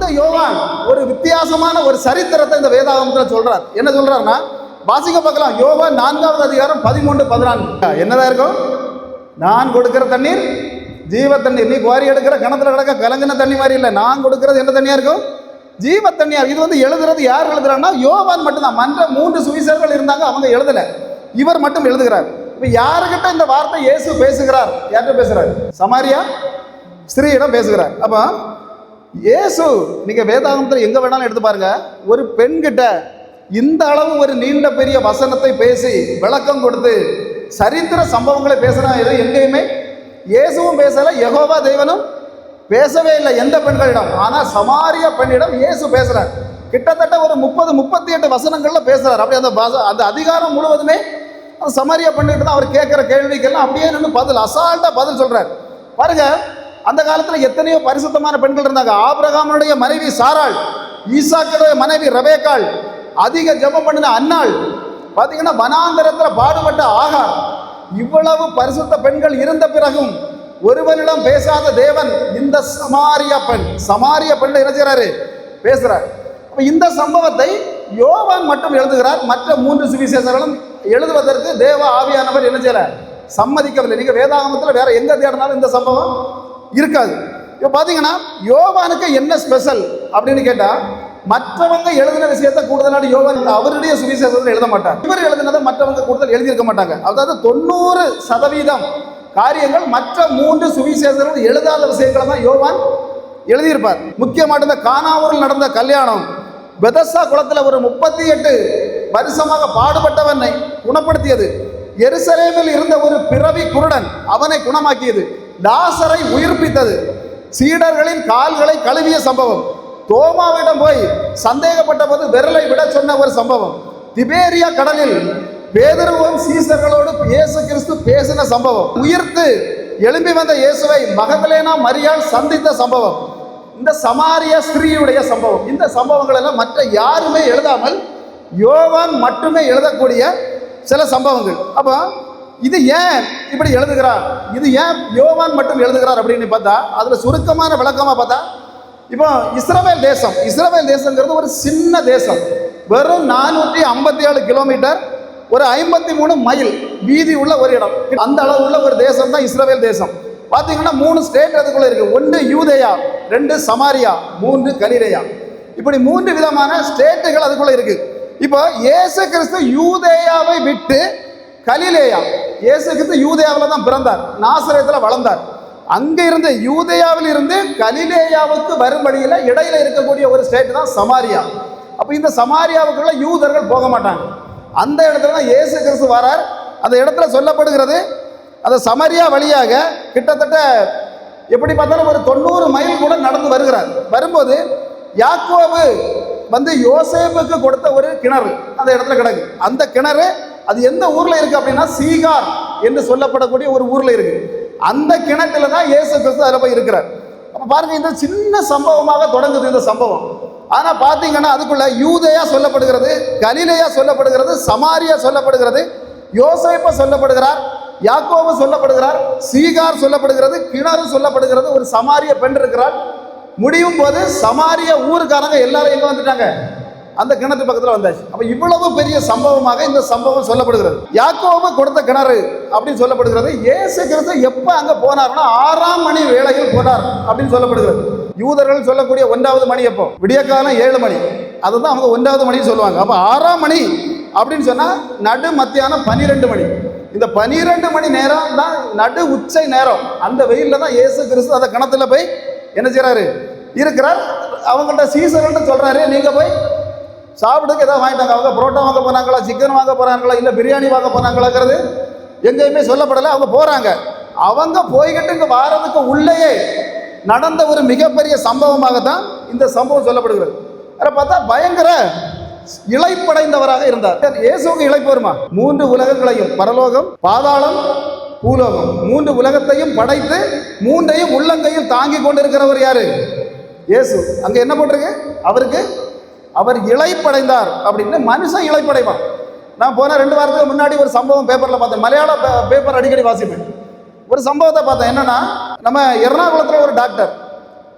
அந்த யோவான் ஒரு வித்தியாசமான ஒரு சரித்திரத்தை இந்த வேதாகமத்தில் சொல்றார். என்ன சொல்றாருன்னா வாசிக்க பார்க்கலாம். யோவா நான்காவது அதிகாரம் பதிமூன்று பதினான்கு. என்னதான் இருக்கும்? நான் கொடுக்கிற தண்ணீர் ஜீவ தண்ணீர். நீ குவாரி எடுக்கிற கிணத்துல கிடக்க கலங்கின தண்ணி மாதிரி இல்லை. நான் கொடுக்கறது என்ன தண்ணியா இருக்கும்? ஜீவ தண்ணியா இது வந்து எழுதுறது யார் எழுதுறான்னா யோவான் மட்டும்தான். மற்ற மூன்று சுவிசர்கள் இருந்தாங்க அவங்க எழுதல. இவர் மட்டும் எழுதுகிறார். இப்போ யாருக்கிட்ட இந்த வார்த்தை இயேசு பேசுகிறார்? யார்கிட்ட பேசுகிறார் சமாரியா ஸ்திரீயிடம் பேசுகிறார். அப்போ இயேசு நீங்கள் வேதாகமத்தில் எங்கே வேணாலும் எடுத்து பாருங்க. ஒரு பெண்கிட்ட இந்த அளவு ஒரு நீண்ட பெரிய வசனத்தை பேசி விளக்கம் கொடுத்து சரித்திர சம்பவங்களை பேசுனா இது எங்கேயுமே. இயேசுவும் பேசலை யெகோவா தெய்வனும் பேசவே இல்லை எந்த பெண்களிடம். ஆனால் சமாரிய பெண்ணிடம் இயேசு பேசுகிறார் கிட்டத்தட்ட ஒரு முப்பது முப்பத்தி எட்டு வசனங்களில் பேசுகிறார் அப்படி அந்த வச- அந்த அதிகாரம் முழுவதுமே அந்த சமாரிய பெண்ணிட்ட தான் அவர் கேட்குற கேள்விக்கெல்லாம் அப்படியே நின்று பதில் அசால்ட்டாக பதில் சொல்கிறார் பாருங்கள் அந்த காலத்தில் எத்தனையோ பரிசுத்தமான பெண்கள் இருந்தாங்க. ஆபிரகாமனுடைய மனைவி சாராள் ஈசாக்குடைய மனைவி ரபேக்காள் அதிக ஜெபம் பண்ணின அன்னாள். பார்த்தீங்கன்னா வனாந்தரத்தில் பாடுபட்ட ஆகார் இவ்வளவு பரிசுத்த பெண்கள் இருந்த பிறகும் ஒருவனிடம் பேசாத தேவன் இந்த சமாரிய பெண் சமாரிய பெண் என்ன செய்கிறாரு பேசுறார். அப்போ இந்த சம்பவத்தை யோவான் மட்டும் எழுதுகிறார். மற்ற மூன்று சுவிசேஷர்களும் எழுதுவதற்கு தேவ ஆவியானவர் என்ன செய்யல? சம்மதிக்கவில்லை. நீங்கள் வேதாகமத்தில் வேற எங்க தேடினாலும் இந்த சம்பவம் இருக்காது. இப்போ பார்த்தீங்கன்னா யோவானுக்கு என்ன ஸ்பெஷல் அப்படின்னு கேட்டால் மற்றவங்க எழுதின விஷயத்தை கூடுதலான யோவான் அவருடைய சுவிசேஷத்தில் எழுத மாட்டார். இவர் எழுதினதை மற்றவங்க கூடுதல் எழுதியிருக்க மாட்டாங்க. அதாவது தொண்ணூறு சதவீதம் காரியங்கள் மற்ற மூன்று சுவிசேஷர்கள் எழுதாத விஷயங்களை தான் யோவான் எழுதியிருப்பார். முக்கியமாக இந்த கானாவூரில் நடந்த கல்யாணம் பெதசா குளத்தில் ஒரு முப்பத்தி எட்டு வருஷமாக பாடுபட்டவனை குணப்படுத்தியது. எருசலேமில் இருந்த ஒரு பிறவி குருடன் அவனை குணமாக்கியது. லாசரை உயிர்ப்பித்தது. சீடர்களின் கால்களை கழுவிய சம்பவம். தோமாவிடம் போய் சந்தேகப்பட்ட போது விரலை விட சொன்ன ஒரு சம்பவம். திபேரியா கடலில் பேதருவம் சீசர்களோடு இயேசு கிறிஸ்து பேசின சம்பவம். உயிர்த்து எழும்பி வந்த இயேசுவை மகதலேனா மரியாள் சந்தித்த சம்பவம். இந்த சமாரிய ஸ்திரீயுடைய சம்பவம். இந்த சம்பவங்கள் எல்லாம் மற்ற யாருமே எழுதாமல் யோவான் மட்டுமே எழுதக்கூடிய சில சம்பவங்கள். அப்போ இது ஏன் இப்படி எழுதுகிறார்? இது ஏன் யோவான் மட்டும் எழுதுகிறார் அப்படின்னு பார்த்தா அதில் சுருக்கமான விளக்கமாக பார்த்தா இப்போ இஸ்ரவேல் தேசம் இஸ்ரவேல் தேசங்கிறது ஒரு சின்ன தேசம். வெறும் நானூற்றி ஐம்பத்தி ஏழு கிலோமீட்டர் ஒரு ஐம்பத்தி மூணு மைல் வீதி உள்ள ஒரு இடம். அந்த அளவு உள்ள ஒரு தேசம் தான் இஸ்ரவேல் தேசம். பார்த்தீங்கன்னா மூணு ஸ்டேட் அதுக்குள்ளே இருக்குது ஒன்று யூதேயா ரெண்டு சமாரியா மூன்று கலிரேயா இப்படி மூன்று விதமான ஸ்டேட்டுகள் அதுக்குள்ளே இருக்குது இப்போ ஏசு கிறிஸ்து யூதேயாவை விட்டு கலிலேயா. இயேசு கிறிஸ்து யூதேயாவில் தான் பிறந்தார். நாசரேத்தில் வளர்ந்தார். அங்கே இருந்து யூதேயாவில் இருந்து கலிலேயாவுக்கு வரும் வழியில் இடையில இருக்கக்கூடிய ஒரு ஸ்டேட் தான் சமாரியா. அப்போ இந்த சமாரியாவுக்குள்ள யூதர்கள் போக மாட்டாங்க. அந்த இடத்துல தான் இயேசு கிறிஸ்து வரார். அந்த இடத்துல சொல்லப்படுகிறது அந்த சமரியா வழியாக கிட்டத்தட்ட எப்படி பார்த்தாலும் ஒரு தொண்ணூறு மைல் கூட நடந்து வருகிறார். வரும்போது யாக்கோவு வந்து யோசேப்புக்கு கொடுத்த ஒரு கிணறு அந்த இடத்துல கிடக்கு. அந்த கிணறு அது எந்த ஊர்ல இருக்கு அப்படின்னா சீகார் என்று சொல்லப்படக்கூடிய ஒரு ஊர்ல இருக்கு. அந்த கிணத்துல தான் இயேசு கிறிஸ்து அதில் போய் இருக்கிறார். அப்போ பாருங்க இந்த சின்ன சம்பவமாக தொடங்குது இந்த சம்பவம். ஆனால் பார்த்தீங்கன்னா அதுக்குள்ள யூதையாக சொல்லப்படுகிறது கலிலையா சொல்லப்படுகிறது சமாரியா சொல்லப்படுகிறது யோசேப்ப சொல்லப்படுகிறார் யாக்கோபு சொல்லப்படுகிறார் சீகார் சொல்லப்படுகிறது கிணறு சொல்லப்படுகிறது ஒரு சமாரிய பெண் இருக்கிறார் முடியும் போது சமாரிய ஊருக்காரங்க எல்லாரும் எங்க வந்துட்டாங்க? அந்த கிணத்து பக்கத்தில் வந்தாச்சு. அப்போ இவ்வளவு பெரிய சம்பவமாக இந்த சம்பவம் சொல்லப்படுகிறது. யாக்கோபு கொடுத்த கிணறு அப்படின்னு சொல்லப்படுகிறது. ஏசு கிறிஸ்து எப்போ அங்கே போனார்னா ஆறாம் மணி வேளையில் போனார் அப்படின்னு சொல்லப்படுகிறது. யூதர்கள் சொல்லக்கூடிய ஒன்றாவது மணி எப்போ? விடியக்காலம் ஏழு மணி. அதுதான் அவங்க ஒன்றாவது மணி சொல்லுவாங்க. அப்போ ஆறாம் மணி அப்படின்னு சொன்னால் நடு மத்தியானம் பன்னிரெண்டு மணி. இந்த பனிரெண்டு மணி நேரம் தான் நடு உச்சை நேரம். அந்த வெயிலில் தான் இயேசு கிறிஸ்து அந்த கிணத்துல போய் என்ன செய்கிறாரு இருக்கிறார். அவங்கள்ட்ட சீசர்கள்ட்ட சொல்கிறாரு நீங்கள் போய் சாப்பிடுக்கு ஏதாவது வாங்கிட்டாங்க அவங்க புரோட்டா வாங்க போனாங்களா சிக்கன் வாங்க போறாங்களா இல்லை பிரியாணி வாங்க போகிறாங்களாங்கிறது எங்கேயுமே சொல்லப்படலை. அவங்க போகிறாங்க அவங்க போய்கிட்டு இங்கே வாரதுக்கு உள்ளேயே நடந்த ஒரு மிகப்பெரிய சம்பவமாக தான் இந்த சம்பவம் சொல்லப்படுகிறது. அதை பார்த்தா பயங்கர இழைப்படைந்தவராக இருந்தார். இயேசுவுக்கு இழைப்பு வருமா? மூன்று உலகங்களையும் பரலோகம் பாதாளம் பூலோகம். மூன்று உலகத்தையும் படைத்து மூன்றையும் உள்ளங்கையும் தாங்கி கொண்டிருக்கிறவர் யாரு? இயேசு. அங்க என்ன போட்டிருக்கு? அவருக்கு அவர் இழைப்படைந்தார் அப்படின்னு மனுஷன் இழைப்படைவான். நான் போன ரெண்டு வாரத்துக்கு முன்னாடி ஒரு சம்பவம் பேப்பரில் பார்த்தேன். மலையாள பேப்பர் அடிக்கடி வாசிப்பேன். ஒரு சம்பவத்தை பார்த்தேன். என்னன்னா நம்ம எர்ணாகுளத்தில் ஒரு டாக்டர்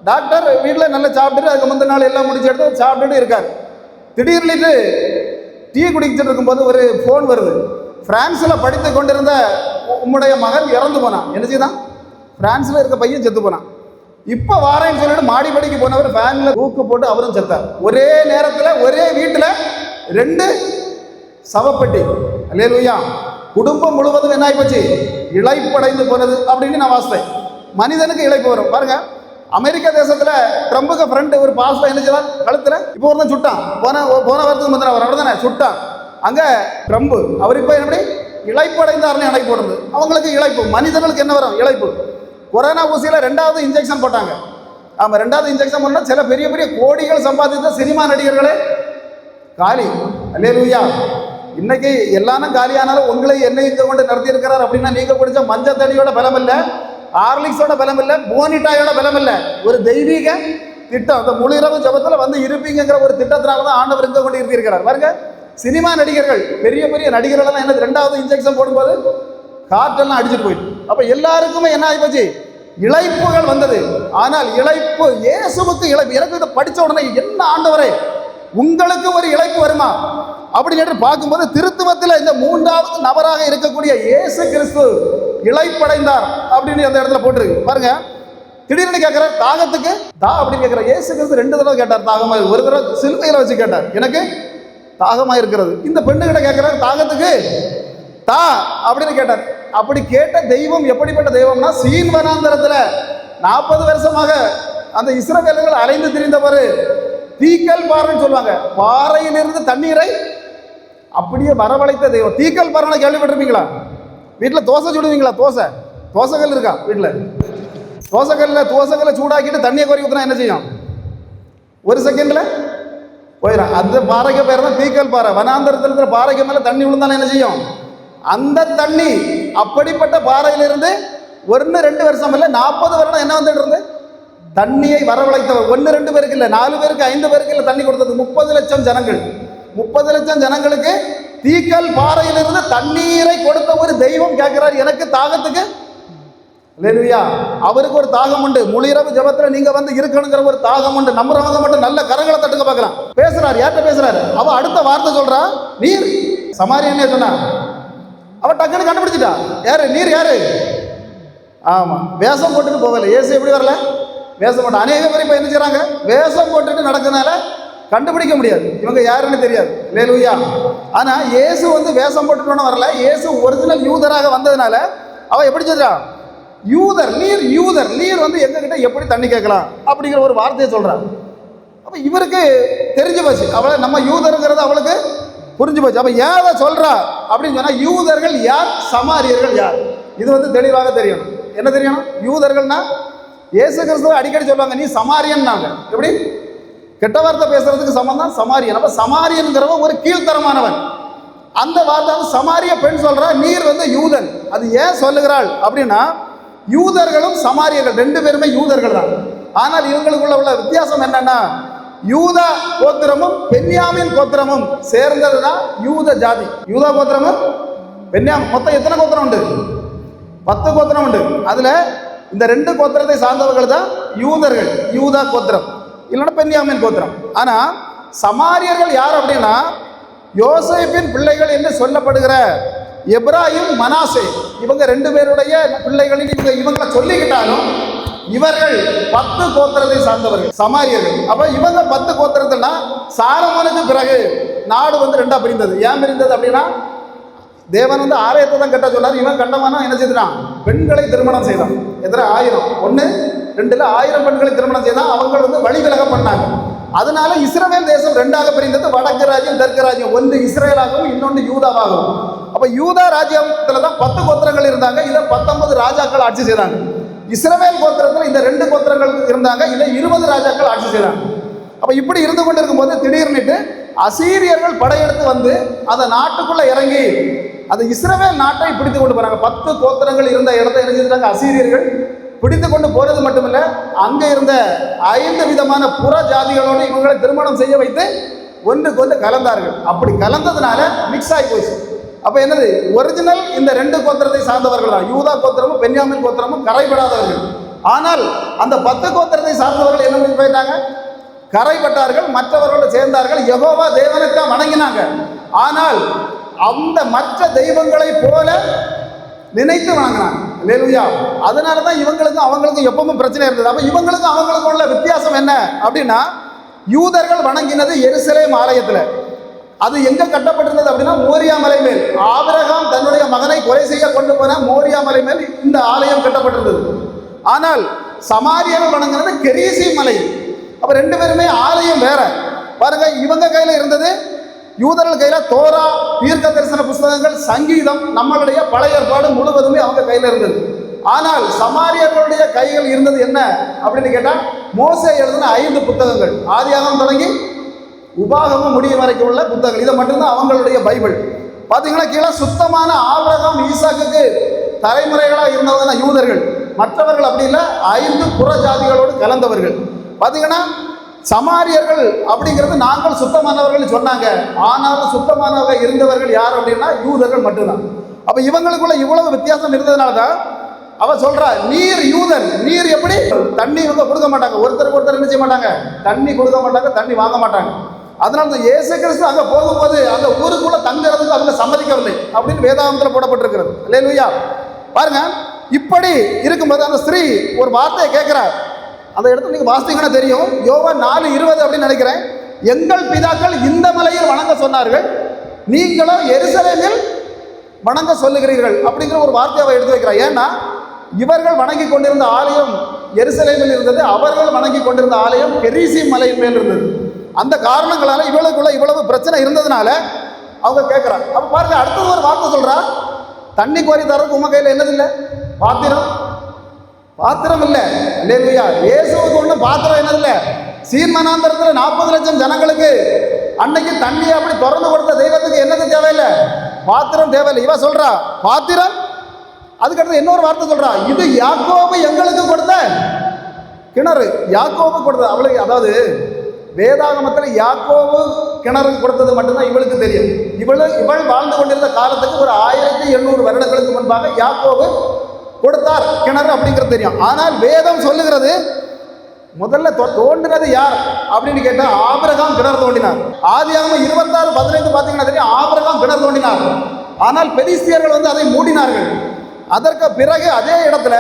டாக்டர் வீட்டில் நல்லா சாப்பிட்டுட்டு அதுக்கு முந்தின நாள் எல்லாம் முடிச்சு எடுத்து சாப்பிட்டுட்டு இருக்கார். திடீர்னு டீ குடிச்சிட்டு இருக்கும்போது ஒரு ஃபோன் வருது. ஃப்ரான்ஸில் படித்து கொண்டிருந்த உம்முடைய மகன் இறந்து போனான். என்ன செய்தான்? ஃப்ரான்ஸில் இருக்க பையன் செத்து போனான். இப்போ வாரேன்னு சொல்லிட்டு மாடிப்படிக்கு போனவர் ஃபேனில் தூக்கு போட்டு அவரும் செத்தார். ஒரே நேரத்தில் ஒரே வீட்டில் ரெண்டு சவப்பெட்டி. அல்லேலூயா. குடும்பம் முழுவதும் என்ன ஆகிப்போச்சு இழைப்படைந்து போனது அப்படின்னு நான் வாசித்தேன். மனிதனுக்கு இழைப்பு வரும். பாருங்க. அமெரிக்க தேசத்தில் ட்ரம்புக்கு ஃப்ரெண்டு ஒரு பாஸ்ல என்ன கழுத்தில். இப்போ ஒரு தான் சுட்டான். போன போன வருஷத்துக்கு முந்தின அவர் தானே சுட்டான். அங்கே ட்ரம்பு. அவர் இப்போ எப்படி இழைப்படைந்தார்னு இழைப்பு வருது அவங்களுக்கு இழைப்பு. மனிதர்களுக்கு என்ன வரும்? இழைப்பு. கொரோனா ஊசியில் ரெண்டாவது இன்ஜெக்ஷன் போட்டாங்க. ஆமாம் ரெண்டாவது இன்ஜெக்ஷன் பண்ணால் சில பெரிய பெரிய கோடிகள் சம்பாதித்த சினிமா நடிகர்களே காலி. அல்லேலூயா. இன்னைக்கு எல்லாரும் காலியானாலும் உங்களை என்னை இங்கே கொண்டு நடத்தி இருக்கிறார் அப்படின்னா நீங்கள் பிடிச்ச மஞ்சள் தடியோட பலம் இல்லை ஹார்லிக்ஸோட பலம் இல்லை போனிட்டாயோட பலம் இல்லை ஒரு தெய்வீக திட்டம் அந்த முழு இரவு வந்து இருப்பீங்கிற ஒரு திட்டத்தினால தான் ஆண்டவர் இங்கே கொண்டு இருந்திருக்கிறார். பாருங்க சினிமா நடிகர்கள் பெரிய பெரிய நடிகர்கள் எல்லாம் என்ன ரெண்டாவது இன்ஜெக்ஷன் போடும்போது காற்றெல்லாம் அடிச்சிட்டு போயிட்டு. அப்போ எல்லாருக்குமே என்ன ஆயிப்போச்சு? இழைப்புகள் வந்தது. ஆனால் இழைப்பு இயேசுவுக்கு இழைப்பு எனக்கு இதை படித்த உடனே என்ன ஆண்டவரே உங்களுக்கு ஒரு இழைப்பு வருமா? அப்படின்னு என்று பார்க்கும்போது திருத்துவத்தில் இந்த மூன்றாவது நபராக இருக்கக்கூடிய இயேசு கிறிஸ்து இழைப்படைந்தார் அப்படின்னு அந்த இடத்துல போட்டிருக்கு. பாருங்க திடீர்னு கேட்குற தாகத்துக்கு தா அப்படின்னு கேட்குற இயேசு கிறிஸ்து ரெண்டு தடவை கேட்டார் தாகமா ஒரு தடவை சிலுவையில் வச்சு கேட்டார் எனக்கு தாகமாக இருக்கிறது இந்த பெண்ணுகிட்ட கேட்குற தாகத்துக்கு தா அப்படின்னு கேட்டார். அப்படி கேட்ட தெய்வம் எப்படிப்பட்ட தெய்வம்னா சீன் வனாந்தரத்தில் நாற்பது வருஷமாக அந்த இஸ்ரவேலர்கள் அலைந்து திரிந்தவர். தீக்கல் பாறைன்னு சொல்லுவாங்க. பாறையிலிருந்து தண்ணீரை அப்படியே வரவழைத்த தெய்வம். தீக்கல் பாறை கேள்விப்பட்டிருப்பீங்களா? வீட்டில் தோசை சுடுவீங்களா? தோசை. தோசைக்கல் இருக்கா வீட்டில் தோசைக்கல்ல தோசைக்கல்லை சூடாக்கிட்டு தண்ணியை குறை ஊற்றினா என்ன செய்யும்? ஒரு செகண்டில் போயிடும். அந்த பாறைக்கு பேர் தான் தீக்கல் பாறை. வனாந்தரத்தில் இருக்கிற பாறைக்கு மேலே தண்ணி விழுந்தாலும் என்ன செய்யும்? அந்த தண்ணி அப்படிப்பட்ட பாறையிலிருந்து ஒன்று ரெண்டு வருஷம் இல்லை நாற்பது வருடம் என்ன வந்துட்டு இருந்து தண்ணியை வரவழைத்தவர். ஒன்று ரெண்டு பேருக்கு இல்லை நாலு பேருக்கு ஐந்து பேருக்கு இல்லை தண்ணி கொடுத்தது. முப்பது லட்சம் ஜனங்கள். முப்பது லட்சம் ஜனங்களுக்கு தீக்கல் பாறையிலிருந்து தண்ணீரை கொடுத்த ஒரு தெய்வம் கேட்கிறார் எனக்கு தாகத்துக்கு அல்லேலூயா அவருக்கு ஒரு தாகம் உண்டு. முழிரவு ஜபத்தில் நீங்க வந்து இருக்கணுங்கிற ஒரு தாகம் உண்டு. நம்புறவங்க மட்டும் நல்ல கரங்களை தட்டுங்க பார்க்கலாம். பேசுறாரு யார்கிட்ட பேசுறாரு? அவ அடுத்த வார்த்தை சொல்றா. நீர். சமாரியனே சொன்னா அவன் டக்குன்னு கண்டுபிடிச்சிட்டா. யாரு? நீர் யாரு? ஆமாம் வேஷம் போட்டுட்டு போகல. ஏசு எப்படி வரல? வேஷம் போட்டு அநேக பேர் இப்போ என்ன செய்கிறாங்க வேஷம் போட்டுட்டு நடக்கிறதுனால கண்டுபிடிக்க முடியாது. இவங்க யாருன்னு தெரியாது. லேலுயா ஆனால் இயேசு வந்து வேஷம் போட்டுட்டோன்னு வரல. இயேசு ஒரிஜினல் யூதராக வந்ததுனால அவன் எப்படி சொல்றா? யூதர் நீர் யூதர் நீர் வந்து எங்ககிட்ட எப்படி தண்ணி கேட்கலாம்? அப்படிங்கிற ஒரு வார்த்தையை சொல்கிறான் அப்போ இவருக்கு தெரிஞ்சு போச்சு. அவளை நம்ம யூதருங்கிறது அவளுக்கு புரிஞ்சு போச்சு. அப்போ ஏதை சொல்கிறா அப்படின்னு சொன்னால் யூதர்கள் யார்? சமாரியர்கள் யார்? இது வந்து தெளிவாக தெரியணும். என்ன தெரியணும்? யூதர்கள்னா இயேசு கிறிஸ்துவ அடிக்கடி சொல்லுவாங்க நீ சமாரியன்னாங்க. எப்படி? கெட்ட வார்த்தை பேசுறதுக்கு சம்பந்தம் சமாரியன். அப்போ சமாரியன்கிறவன் ஒரு கீழ்த்தரமானவன். அந்த வார்த்தை சமாரிய பெண் சொல்றா நீர் வந்து யூதன். அது ஏன் சொல்லுகிறாள் அப்படின்னா யூதர்களும் சமாரியர்கள் ரெண்டு பேருமே யூதர்கள் தான். ஆனால் இவங்களுக்குள்ள உள்ள வித்தியாசம் என்னன்னா யூதா கோத்திரமும் பென்யாமின் கோத்திரமும் சேர்ந்தது தான் யூத ஜாதி. யூதா கோத்திரமும் பென்யாம் மொத்தம் எத்தனை கோத்திரம் உண்டு? பத்து கோத்திரம் உண்டு. அதில் இந்த ரெண்டு கோத்திரத்தை சார்ந்தவர்கள் தான் யூதர்கள். யூதா கோத்திரம் இல்லைன்னா பென்யாமின் கோத்திரம். ஆனால் சமாரியர்கள் யார் அப்படின்னா யோசேப்பின் பிள்ளைகள் என்று சொல்லப்படுகிற எப்ராஹிம் மனாசே. இவங்க ரெண்டு பேருடைய பிள்ளைகளின் இவங்க இவங்களை சொல்லிக்கிட்டாலும் இவர்கள் பத்து கோத்திரத்தை சார்ந்தவர்கள் சமாரியர்கள். அப்ப இவங்க பத்து கோத்திரத்தில்னா சாரமனுக்கு பிறகு நாடு வந்து ரெண்டா பிரிந்தது. ஏன் பிரிந்தது அப்படின்னா தேவன் வந்து ஆலயத்தை தான் கட்ட சொன்னார். இவன் கண்டவனா என்ன செய்தான்? பெண்களை திருமணம் செய்தான். எத்தனை? ஆயிரம். ஒன்று ரெண்டுல ஆயிரம் பெண்களை திருமணம் செய்தான். அவங்க வந்து வழிவிலக பண்ணாங்க. அதனால இஸ்ரேல் தேசம் ரெண்டாக பிரிந்தது. வடக்கு ராஜ்யம் தெற்கு ராஜ்யம். ஒன்று இஸ்ரேலாகவும் இன்னொன்று யூதாவாகவும். அப்போ யூதா ராஜ்யத்தில் தான் பத்து கோத்திரங்கள் இருந்தாங்க. இதை பத்தொன்பது ராஜாக்கள் ஆட்சி செய்தாங்க. இஸ்ரவேல் கோத்திரத்தில் இந்த ரெண்டு கோத்திரங்கள் இருந்தாங்க. இதை இருபது ராஜாக்கள் ஆட்சி செய்தாங்க. அப்போ இப்படி இருந்து கொண்டு இருக்கும்போது திடீர்னுட்டு அசீரியர்கள் படையெடுத்து வந்து அந்த நாட்டுக்குள்ளே இறங்கி அந்த இஸ்ரவேல் நாட்டை பிடித்து கொண்டு போகிறாங்க பத்து கோத்திரங்கள் இருந்த இடத்த என்ன அசீரியர்கள் பிடித்து கொண்டு போகிறது மட்டுமில்ல அங்கே இருந்த ஐந்து விதமான புற ஜாதிகளோடு இவங்களை திருமணம் செய்ய வைத்து ஒன்றுக்கு வந்து கலந்தார்கள். அப்படி கலந்ததுனால மிக்ஸ் ஆகி போச்சு. அப்போ என்னது? ஒரிஜினல் இந்த ரெண்டு கோத்திரத்தை சார்ந்தவர்கள் தான் யூதா கோத்திரமும் பென்யாமின் கோத்திரமும் கரைபடாதவர்கள். ஆனால் அந்த பத்து கோத்திரத்தை சார்ந்தவர்கள் என்ன பண்ணி போயிட்டாங்க? கரைப்பட்டார்கள் மற்றவர்களோடு சேர்ந்தார்கள். எகோவா தேவனைத்தான் வணங்கினாங்க. ஆனால் அந்த மற்ற தெய்வங்களை போல நினைத்து வணங்கினாங்க. லேலுயா அதனால தான் இவங்களுக்கும் அவங்களுக்கும் எப்பவும் பிரச்சனை இருந்தது. அப்போ இவங்களுக்கும் அவங்களுக்கும் உள்ள வித்தியாசம் என்ன அப்படின்னா யூதர்கள் வணங்கினது எருசலேம் ஆலயத்தில். அது எங்க கட்டப்பட்டிருந்தது அப்படின்னா மோரியா மலை மேல். ஆபிரகாம் தன்னுடைய மகனை கொலை செய்ய கொண்டு போன மோரியா மலை மேல் இந்த ஆலயம் கட்டப்பட்டிருந்தது. ஆனால் சமாரியம் வணங்குறது கெரீசி மலை. அப்ப ரெண்டு பேருமே ஆலயம் வேற. பாருங்க இவங்க கையில இருந்தது யூதர்கள் கையில தோரா தீர்க்க தரிசன புஸ்தகங்கள் சங்கீதம் நம்மளுடைய பழைய ஏற்பாடு முழுவதுமே அவங்க கையில இருந்தது. ஆனால் சமாரியர்களுடைய கைகள் இருந்தது என்ன அப்படின்னு கேட்டால் மோசே எழுதின ஐந்து புத்தகங்கள். ஆதியாகம் தொடங்கி உபாகமும் முடியும் வரைக்கும் உள்ள புத்தகங்கள். இதை மட்டும்தான் அவங்களுடைய பைபிள். பார்த்தீங்கன்னா கீழே சுத்தமான ஆபிரகாம் ஈசாக்குக்கு தலைமுறைகளாக இருந்தவங்க தான் யூதர்கள். மற்றவர்கள் அப்படி இல்லை ஐந்து புற ஜாதிகளோடு கலந்தவர்கள். பார்த்தீங்கன்னா சமாரியர்கள் அப்படிங்கிறது நாங்கள் சுத்தமானவர்கள் சொன்னாங்க. ஆனாலும் சுத்தமானவர்கள் இருந்தவர்கள் யார் அப்படின்னா யூதர்கள் மட்டும்தான். அப்போ இவங்களுக்குள்ள இவ்வளவு வித்தியாசம் இருந்ததுனால தான் அவ சொல்றா நீர் யூதன். நீர் எப்படி? தண்ணி வந்து கொடுக்க மாட்டாங்க. ஒருத்தருக்கு ஒருத்தர் என்ன செய்ய மாட்டாங்க? தண்ணி கொடுக்க மாட்டாங்க தண்ணி வாங்க மாட்டாங்க. அதனால தான் இயேசு கிறிஸ்து அங்கே போகும்போது அந்த ஊருக்குள்ளே தங்குறதுக்கு அவங்க சம்மதிக்கவில்லை அப்படின்னு வேதாந்தத்தில் போடப்பட்டிருக்கிறது. இல்லையா பாருங்க இப்படி இருக்கும்போது அந்த ஸ்திரீ ஒரு வார்த்தையை கேட்குறார். அந்த இடத்துல நீங்கள் வாசித்தீங்கன்னா தெரியும். யோவா நாலு இருபது அப்படின்னு நினைக்கிறேன். எங்கள் பிதாக்கள் இந்த மலையில் வணங்க சொன்னார்கள். நீங்களும் எருசலேமில் வணங்க சொல்லுகிறீர்கள் அப்படிங்கிற ஒரு வார்த்தையை அவள் எடுத்து வைக்கிறார். ஏன்னா இவர்கள் வணங்கி கொண்டிருந்த ஆலயம் எருசலேமில் இருந்தது. அவர்கள் வணங்கி கொண்டிருந்த ஆலயம் பெரிசி மலையின் மேல் இருந்தது. அந்த காரணங்களால இவளுக்குள்ள இவ்வளவு பிரச்சனை இருந்ததுனால அவங்க கேட்குறாங்க அப்போ பாருங்க அடுத்தது ஒரு வார்த்தை சொல்கிறா தண்ணி கோரி தரதுக்கு உங்க கையில் என்னது இல்லை பாத்திரம். பாத்திரம் இல்லை. இல்லையா இயேசுவுக்கு ஒன்று பாத்திரம் என்னது இல்லை சீர்மனாந்தரத்தில் நாற்பது லட்சம் ஜனங்களுக்கு அன்னைக்கு தண்ணியை அப்படி திறந்து கொடுத்த தெய்வத்துக்கு என்னது தேவையில்லை? பாத்திரம் தேவையில்லை. இவ சொல்றா பாத்திரம்? அதுக்கடுத்து இன்னொரு வார்த்தை சொல்றா இது யாக்கோபு எங்களுக்கு கொடுத்த கிணறு. யாக்கோபு கொடுத்த அவளுக்கு அதாவது வேதாகமத்தில் யாக்கோவு கிணறு கொடுத்தது மட்டும்தான் இவளுக்கு தெரியும். இவள் இவள் வாழ்ந்து கொண்டிருந்த காலத்துக்கு ஒரு ஆயிரத்தி எண்ணூறு வருடங்களுக்கு முன்பாக யாக்கோவு கொடுத்தார். கிணறு அப்படிங்கிறது தெரியும். ஆனால் வேதம் சொல்லுகிறது முதல்ல தோ- தோண்டினது யார் அப்படின்னு கேட்டால் ஆபிரகாம் கிணறு தோண்டினார். ஆதியாகமம் இருபத்தாறு பதினைந்து பார்த்தீங்கன்னா தெரியும் ஆபிரகாம் கிணறு தோண்டினார். ஆனால் பெரிசியர்கள் வந்து அதை மூடினார்கள். அதற்கு பிறகு அதே இடத்துல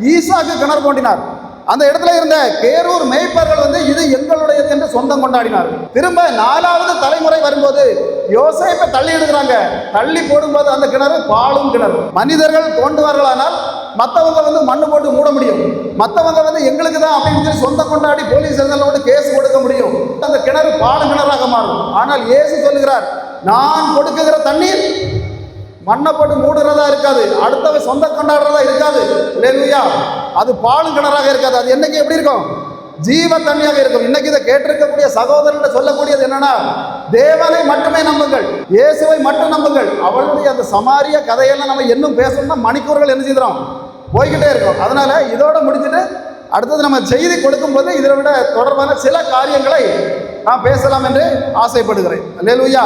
ஈசாக்கு கிணறு தோண்டினார். அந்த இடத்துல இருந்த கேரூர் மேய்ப்பர்கள் வந்து இது எங்களுடையது என்று சொந்தம் கொண்டாடினார்கள். திரும்ப நாலாவது தலைமுறை வரும்போது யோசிப்பை தள்ளி எடுக்கிறாங்க தள்ளி போடும்போது அந்த கிணறு பாலும் கிணறு. மனிதர்கள் தோண்டுவார்களானால் மற்றவங்க வந்து மண்ணு போட்டு மூட முடியும். மற்றவங்க வந்து எங்களுக்கு தான் அப்படின்னு சொல்லி சொந்தம் கொண்டாடி போலீஸ் ஸ்டேஷனில் கேஸ் கொடுக்க முடியும். அந்த கிணறு பாலு கிணறாக மாறும். ஆனால் இயேசு சொல்லுகிறார் நான் கொடுக்குகிற தண்ணீர் மண்ணை போட்டு மூடுறதா இருக்காது. அடுத்தவன் சொந்த கொண்டாடுறதா இருக்காது. இல்லையா அது பாலும் கிணறாக இருக்காது. அது என்னைக்கு எப்படி இருக்கும்? ஜீவ தண்ணியாக இருக்கும். இன்னைக்கு இதை கேட்டிருக்கக்கூடிய சகோதரன் சொல்லக்கூடியது என்னன்னா தேவனை மட்டுமே நம்புங்கள் இயேசுவை மட்டும் நம்புங்கள். அவளுடைய அந்த சமாரிய கதையெல்லாம் நம்ம இன்னும் பேசணும்னா மணிக்கூறுகள் என்ன செய்கிறோம் போய்கிட்டே இருக்கும். அதனால இதோட முடிச்சுட்டு அடுத்தது நம்ம செய்தி கொடுக்கும்போது இதை விட தொடர்பான சில காரியங்களை நான் பேசலாம் என்று ஆசைப்படுகிறேன். லேலுயா